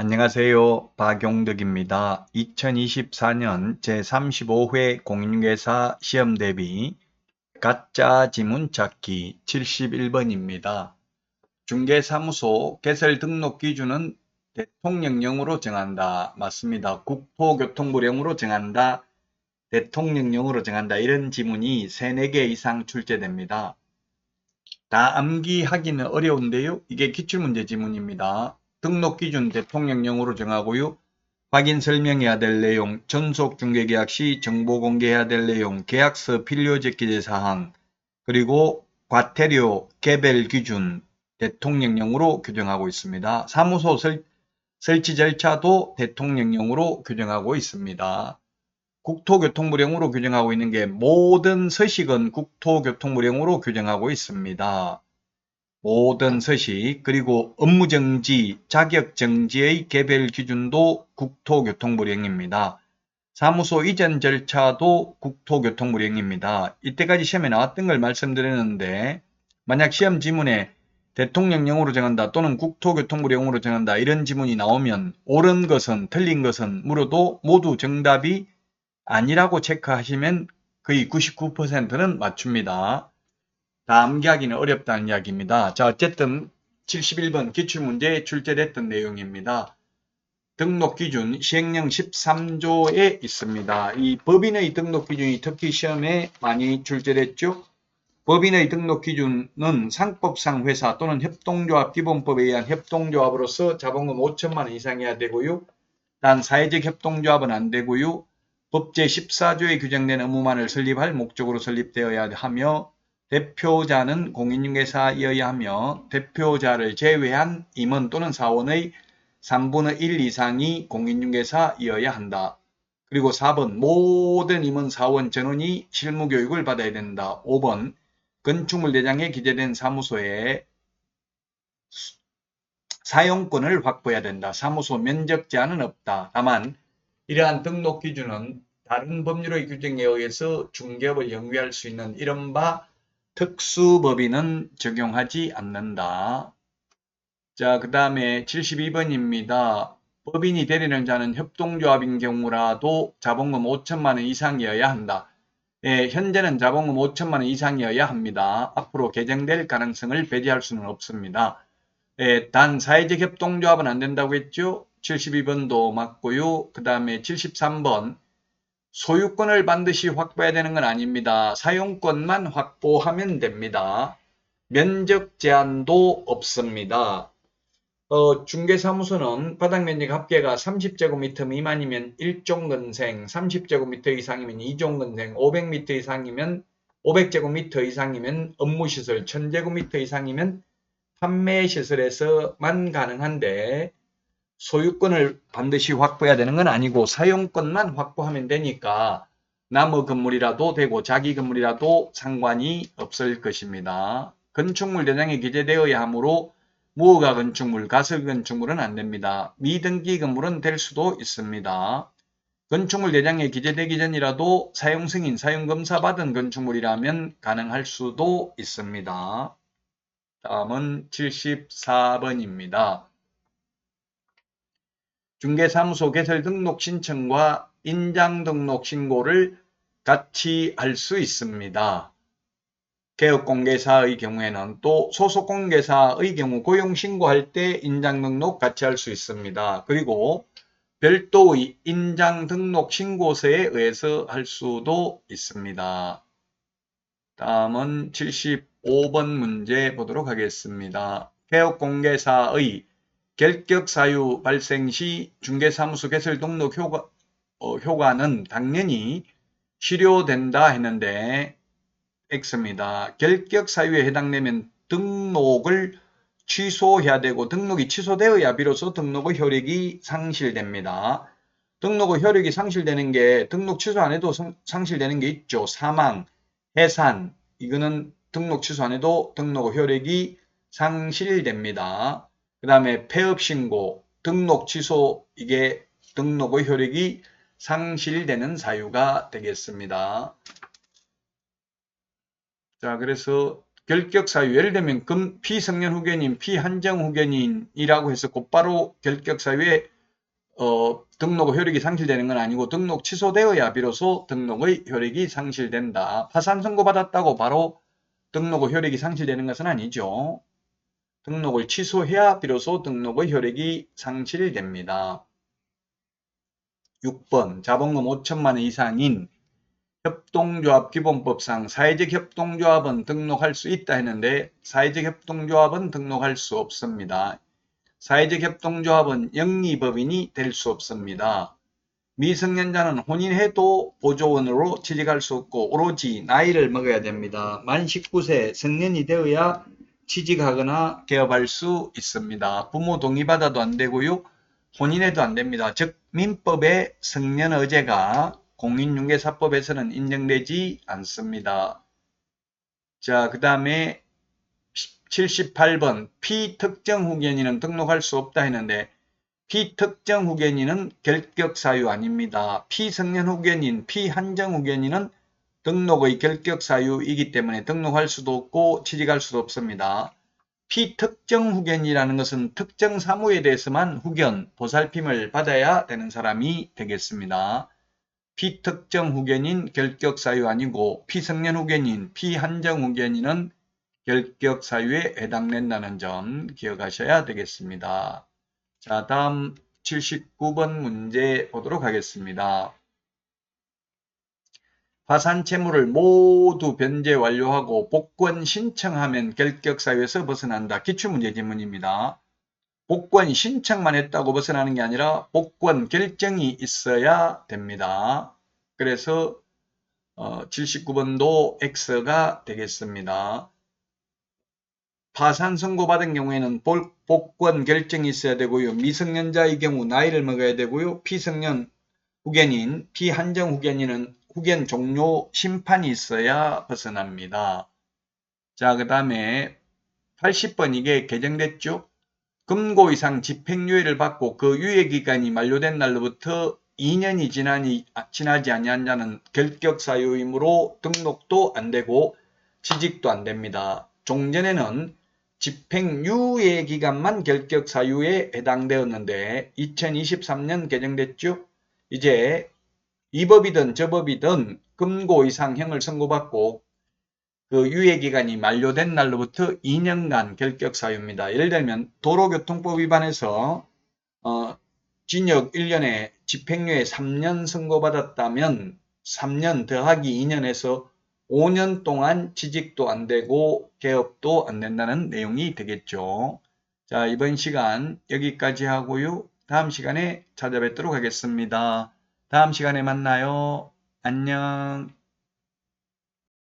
안녕하세요. 박용덕입니다. 2024년 제35회 공인중개사 시험 대비 가짜 지문 찾기 71번입니다. 중개사무소 개설 등록 기준은 대통령령으로 정한다. 맞습니다. 국토교통부령으로 정한다. 대통령령으로 정한다. 이런 지문이 3, 4개 이상 출제됩니다. 다 암기하기는 어려운데요. 이게 기출문제 지문입니다. 등록 기준 대통령령으로 정하고요. 확인 설명해야 될 내용, 전속 중개계약 시 정보 공개해야 될 내용, 계약서 필요 제기제 사항, 그리고 과태료 개별 기준 대통령령으로 규정하고 있습니다. 사무소 설, 설치 절차도 대통령령으로 규정하고 있습니다. 국토교통부령으로 규정하고 있는 게 모든 서식은 국토교통부령으로 규정하고 있습니다. 모든 서식 그리고 업무정지, 자격정지의 개별 기준도 국토교통부령입니다. 사무소 이전 절차도 국토교통부령입니다. 이때까지 시험에 나왔던 걸 말씀드렸는데 만약 시험 지문에 대통령령으로 정한다 또는 국토교통부령으로 정한다 이런 지문이 나오면 옳은 것은 틀린 것은 물어도 모두 정답이 아니라고 체크하시면 거의 99%는 맞춥니다. 다 암기하기는 어렵다는 이야기입니다. 자, 어쨌든 71번 기출문제에 출제됐던 내용입니다. 등록 기준 시행령 13조에 있습니다. 이 법인의 등록 기준이 특히 시험에 많이 출제됐죠. 법인의 등록 기준은 상법상 회사 또는 협동조합 기본법에 의한 협동조합으로서 자본금 5천만 원 이상이어야 되고요. 단 사회적 협동조합은 안 되고요. 법 제 14조에 규정된 의무만을 설립할 목적으로 설립되어야 하며 대표자는 공인중개사이어야 하며 대표자를 제외한 임원 또는 사원의 3분의 1 이상이 공인중개사이어야 한다. 그리고 4번 모든 임원 사원 전원이 실무교육을 받아야 된다. 5번 건축물 대장에 기재된 사무소에 사용권을 확보해야 된다. 사무소 면적 제한은 없다. 다만 이러한 등록 기준은 다른 법률의 규정에 의해서 중개업을 영위할 수 있는 이른바 특수법인은 적용하지 않는다. 자, 그 다음에 72번입니다. 법인이 되리는 자는 협동조합인 경우라도 자본금 5천만 원 이상이어야 한다. 예, 현재는 자본금 5천만 원 이상이어야 합니다. 앞으로 개정될 가능성을 배제할 수는 없습니다. 예, 단 사회적 협동조합은 안 된다고 했죠? 72번도 맞고요. 그 다음에 73번 소유권을 반드시 확보해야 되는 건 아닙니다. 사용권만 확보하면 됩니다. 면적 제한도 없습니다. 어, 중개사무소는 바닥면적 합계가 30제곱미터 미만이면 1종근생, 30제곱미터 이상이면 2종근생, 500m 이상이면 500제곱미터 이상이면 업무시설, 1000제곱미터 이상이면 판매시설에서만 가능한데 소유권을 반드시 확보해야 되는 건 아니고 사용권만 확보하면 되니까 나무 건물이라도 되고 자기 건물이라도 상관이 없을 것입니다. 건축물 대장에 기재되어야 하므로 무허가 건축물, 가설 건축물은 안 됩니다. 미등기 건물은 될 수도 있습니다. 건축물 대장에 기재되기 전이라도 사용 승인, 사용 검사 받은 건축물이라면 가능할 수도 있습니다. 다음은 74번입니다. 중개사무소 개설 등록 신청과 인장 등록 신고를 같이 할 수 있습니다. 개업공개사의 경우에는 또 소속공개사의 경우 고용 신고할 때 인장 등록 같이 할 수 있습니다. 그리고 별도의 인장 등록 신고서에 의해서 할 수도 있습니다. 다음은 75번 문제 보도록 하겠습니다. 개업공개사의 결격 사유 발생 시 중개사무소 개설 등록 효과, 어, 효과는 당연히 실효된다 했는데 X입니다. 결격 사유에 해당되면 등록을 취소해야 되고 등록이 취소되어야 비로소 등록의 효력이 상실됩니다. 등록의 효력이 상실되는 게 등록 취소 안 해도 상실되는 게 있죠. 사망, 해산 이거는 등록 취소 안 해도 등록의 효력이 상실됩니다. 그 다음에 폐업 신고, 등록 취소 이게 등록의 효력이 상실되는 사유가 되겠습니다. 자, 그래서 결격 사유 예를 들면 금 피성년 후견인, 피한정 후견인이라고 해서 곧바로 결격 사유에 어, 등록 효력이 상실되는 건 아니고 등록 취소되어야 비로소 등록의 효력이 상실된다. 파산 선고 받았다고 바로 등록의 효력이 상실되는 것은 아니죠. 등록을 취소해야 비로소 등록의 효력이 상실됩니다. 6번 자본금 5천만 원 이상인 협동조합 기본법상 사회적 협동조합은 등록할 수 있다 했는데 사회적 협동조합은 등록할 수 없습니다. 사회적 협동조합은 영리법인이 될 수 없습니다. 미성년자는 혼인해도 보조원으로 취직할 수 없고 오로지 나이를 먹어야 됩니다. 만 19세 성년이 되어야 취직하거나 개업할 수 있습니다. 부모 동의받아도 안 되고요. 혼인해도 안 됩니다. 즉 민법의 성년의제가 공인중개사법에서는 인정되지 않습니다. 자, 그 다음에 78번 피특정 후견인은 등록할 수 없다 했는데 피특정 후견인은 결격 사유 아닙니다. 피성년 후견인, 피한정 후견인은 등록의 결격 사유이기 때문에 등록할 수도 없고 취직할 수도 없습니다. 피특정 후견이라는 것은 특정 사무에 대해서만 후견, 보살핌을 받아야 되는 사람이 되겠습니다. 피특정 후견인 결격 사유 아니고 피성년 후견인, 피한정 후견인은 결격 사유에 해당된다는 점 기억하셔야 되겠습니다. 자, 다음 79번 문제 보도록 하겠습니다. 파산 채무를 모두 변제 완료하고 복권 신청하면 결격 사유에서 벗어난다. 기출문제 지문입니다. 복권 신청만 했다고 벗어나는 게 아니라 복권 결정이 있어야 됩니다. 그래서 어, 79번도 X가 되겠습니다. 파산 선고받은 경우에는 볼- 복권 결정이 있어야 되고요. 미성년자의 경우 나이를 먹어야 되고요. 피성년 후견인, 피한정 후견인은 후견 종료 심판이 있어야 벗어납니다. 자, 그 다음에 80번 이게 개정됐죠? 금고 이상 집행유예를 받고 그 유예기간이 만료된 날로부터 2년이 지나니, 아, 지나지 아니한 자는 결격 사유이므로 등록도 안 되고 취직도 안 됩니다. 종전에는 집행유예 기간만 결격 사유에 해당되었는데 2023년 개정됐죠? 이제 이 법이든 저 법이든 금고 이상형을 선고받고 그 유예 기간이 만료된 날로부터 2년간 결격 사유입니다. 예를 들면 도로교통법 위반해서 어, 징역 1년에 집행유예 3년 선고받았다면 3년 더하기 2년에서 5년 동안 취직도 안 되고 개업도 안 된다는 내용이 되겠죠. 자, 이번 시간 여기까지 하고요. 다음 시간에 찾아뵙도록 하겠습니다. 다음 시간에 만나요. 안녕.